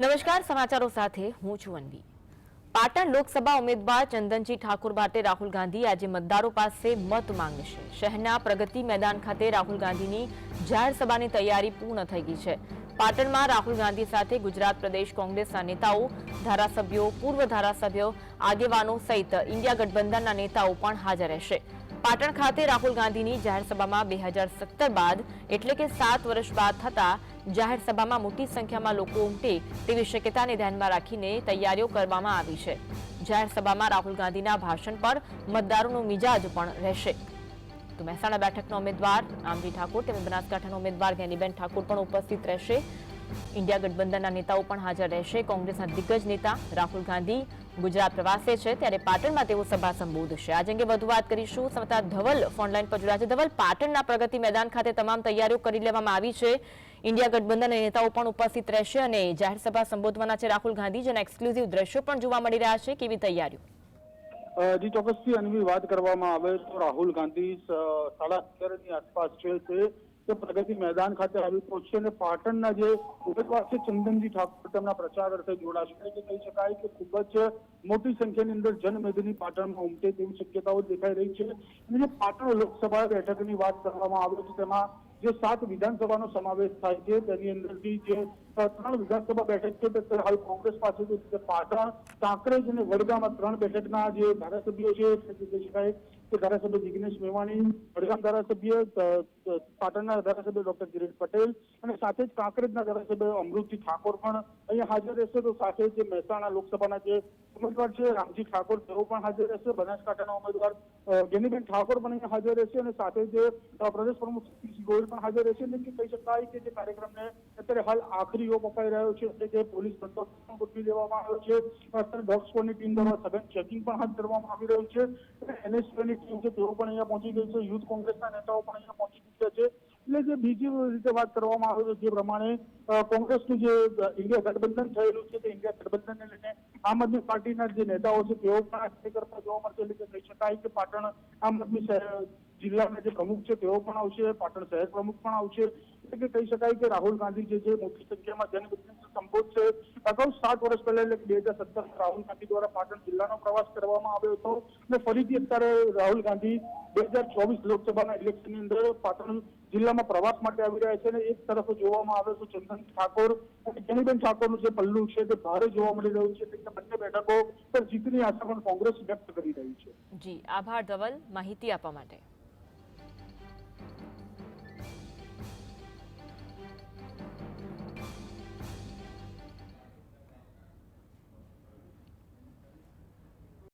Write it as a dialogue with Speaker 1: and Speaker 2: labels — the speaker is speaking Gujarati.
Speaker 1: નમસ્કાર, સમાચારો સાથે હું છું અનવી. પાટણ લોકસભા ઉમેદવાર ચંદનજી ઠાકોર માટે રાહુલ ગાંધી આજે મતદારો પાસે મત માંગશે શહેરના પ્રગતિ મેદાન ખાતે રાહુલ ગાંધીની જાહેર સભાની તૈયારી પૂર્ણ થઈ ગઈ છે. પાટણમાં રાહુલ ગાંધી સાથે ગુજરાત પ્રદેશ કોંગ્રેસના નેતાઓ, ધારાસભ્યો, પૂર્વ ધારાસભ્યો, આગેવાનો સહિત ઇન્ડિયા ગઠબંધનના નેતાઓ પણ હાજર રહેશે. પાટણ ખાતે રાહુલ ગાંધીની જાહેર સભામાં બે બાદ, એટલે કે સાત વર્ષ બાદ થતા જાહેર સભામાં મોટી સંખ્યામાં લોકો ઉમટે તેવી શક્યતાને ધ્યાનમાં રાખીને તૈયારીઓ કરવામાં આવી છે. જાહેર સભામાં રાહુલ ગાંધીના ભાષણ પર મતદારોનો મિજાજ પણ રહેશે. તો મહેસાણા બેઠકના ઉમેદવાર રામજી ઠાકોર તેમજ બનાસકાંઠાના ઉમેદવાર જ્ઞાનીબેન ઠાકોર પણ ઉપસ્થિત રહેશે. ઇન્ડિયા ગઠબંધનના નેતાઓ પણ હાજર રહેશે. કોંગ્રેસના દિગ્ગજ નેતા રાહુલ ગાંધી ગુજરાત પ્રવાસે છે. ત્યારે પાટણમાં તેઓ સભા સંબોધશે. આજ અંગે વધુ વાત કરીશું. સંવાદદાતા ધવલ ફોનલાઈન પર જોડાયા છે. ધવલ, પાટણના પ્રગતિ મેદાન ખાતે તમામ તૈયારીઓ કરી લેવામાં આવી છે. ઇન્ડિયા ગઠબંધનના નેતાઓ પણ ઉપસ્થિત રહેશે અને જાહેર સભા સંબોધવાના છે રાહુલ ગાંધી. જેના એક્સક્લુઝિવ દ્રશ્યો પણ જોવા મળી રહ્યા છે. કેવી તૈયારીઓ?
Speaker 2: જી, ચોક્કસથી અન્વી વાત કરવામાં આવે તો રાહુલ ગાંધી સાડા અગિયારની આસપાસ છે તે પ્રગતિ મેદાન ખાતે આવી પહોંચશે અને પાટણના જે ઉમેદવાર છે, ચંદનજી ઠાકોર, તેમના પ્રચાર અર્થે જોડાશે. એટલે કહી શકાય કે ખૂબ જ મોટી સંખ્યાની અંદર જનમેદની પાટણમાં ઉમટે તેવી શક્યતાઓ દેખાઈ રહી છે. અને જે પાટણ લોકસભા બેઠકની વાત કરવામાં આવે તો તેમાં જે સાત વિધાનસભાનો સમાવેશ થાય છે, તેની અંદરથી જે ત્રણ વિધાનસભા બેઠક છે, તે હાલ કોંગ્રેસ પાસે છે પાટણ, કાંકરેજ અને વડગામાં ત્રણ બેઠકના જે ધારાસભ્યો છે ધારાસભ્ય જિગ્નેશ મેવાણી, વડગામ ધારાસભ્ય પાટણના ધારાસભ્ય ડોક્ટર કિરીટ પટેલ અને સાથે જ કાંકરેજના ધારાસભ્ય અમૃતજી ઠાકોર પણ અહીંયા હાજર રહેશે. તો સાથે જે મહેસાણા લોકસભાના જે ઉમેદવાર છે, રામજી ઠાકોર તેઓ પણ હાજર રહેશે. બનાસકાંઠાના ઉમેદવાર ગેનીબેન ઠાકોર પણ અહીંયા હાજર રહેશે અને સાથે જે પ્રદેશ પ્રમુખ શક્તિસિંહ ગોયલ પણ હાજર રહેશે. એટલે કહી શકાય કે જે કાર્યક્રમને અત્યારે હાલ આખરી ઓપ અપાઈ રહ્યો છે, એટલે કે પોલીસ બંદોબસ્ત પણ ગોઠવી દેવામાં આવ્યો છે. અત્યારે ડોગ સ્કોડની ટીમ દ્વારા સઘન ચેકિંગ પણ હાથ ધરવામાં આવી રહ્યું છે. એનએસયુની ટીમ છે, તેઓ પણ અહીંયા પહોંચી ગઈ છે. યુથ કોંગ્રેસના નેતાઓ પણ અહીંયા પહોંચી ચૂક્યા છે. એટલે જે બીજી રીતે વાત કરવામાં આવે છે જે પ્રમાણે કોંગ્રેસનું જે ઇન્ડિયા ગઠબંધન થયેલું છે, તે ઇન્ડિયા ગઠબંધનને લઈને આમ આદમી પાર્ટીના જે નેતાઓ છે, તેઓ પણ કરતા જોવા મળશે. એટલે કહી શકાય કે પાટણ આમ આદમી જિલ્લાના જે પ્રમુખ છે, તેઓ પણ આવશે, પાટણ શહેર પ્રમુખ પણ આવશે. એટલે કે કહી શકાય કે રાહુલ ગાંધી જે છે, મોટી સંખ્યામાં જનપ્રતિનિધિ સંબોધશે અગાઉ સાત વર્ષ પહેલા એટલે બે હજાર સત્તર રાહુલ ગાંધી દ્વારા પાટણ જિલ્લાનો પ્રવાસ કરવામાં આવ્યો હતો. અને ફરીથી અત્યારે રાહુલ ગાંધી બે હજાર ચોવીસ લોકસભાના ઇલેક્શનની અંદર પાટણ જિલ્લામાં પ્રવાસ માટે આવી રહ્યા છે અને એક તરફ જોવામાં આવે તો ચંદન ઠાકોર અને ગેનીબેન ઠાકોરનું જે પલ્લું છે, તે ભારે જોવા મળી રહ્યું છે. એટલે બંને બેઠકો પર જીતની આશા પણ કોંગ્રેસ વ્યક્ત કરી રહી છે.
Speaker 1: જી, આભાર ધવલ. માહિતી આપવા માટે.